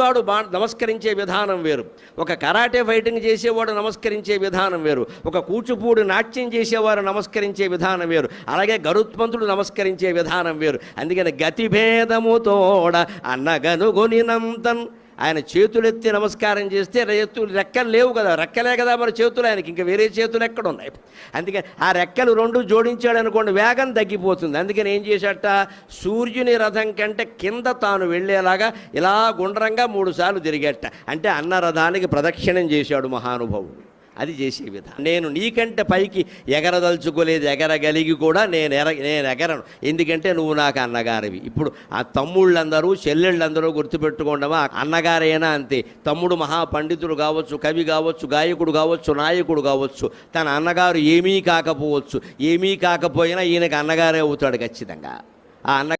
గాడు బా నమస్కరించే విధానం వేరు. ఒక కరాటే ఫైటింగ్ చేసేవాడు నమస్కరించే విధానం వేరు. ఒక కూచిపూడి నాట్యం చేసేవారు నమస్కరించే విధానం వేరు. అలాగే గరుత్మంతుడు నమస్కరించే విధానం వేరు. అందుకని గతిభేదముతోడ అన్నగనుగొనినంతన్ ఆయన చేతులెత్తి నమస్కారం చేస్తే రేతులు రెక్కలు లేవు కదా రెక్కలే కదా మరి చేతులు ఆయనకి ఇంకా వేరే చేతులు ఎక్కడ ఉన్నాయి అందుకని ఆ రెక్కలు రెండు జోడించాడు అనుకోండి వేగం తగ్గిపోతుంది. అందుకని ఏం చేశాట సూర్యుని రథం కంటే కింద తాను వెళ్ళేలాగా ఇలా గుండ్రంగా మూడు సార్లు తిరిగేట అంటే అన్న రథానికి ప్రదక్షిణం చేశాడు మహానుభావుడు. అది చేసే విధానం. నేను నీకంటే పైకి ఎగరదలుచుకోలేదు ఎగరగలిగి కూడా నేను ఎర నేను ఎగరను. ఎందుకంటే నువ్వు నాకు అన్నగారివి. ఇప్పుడు ఆ తమ్ముళ్ళందరూ చెల్లెళ్ళందరూ గుర్తుపెట్టుకోండమా అన్నగారైనా అంతే. తమ్ముడు మహాపండితుడు కావచ్చు కవి కావచ్చు గాయకుడు కావచ్చు నాయకుడు కావచ్చు. తన అన్నగారు ఏమీ కాకపోవచ్చు. ఏమీ కాకపోయినా ఈయనకి అన్నగారే అవుతాడు ఖచ్చితంగా. ఆ అన్న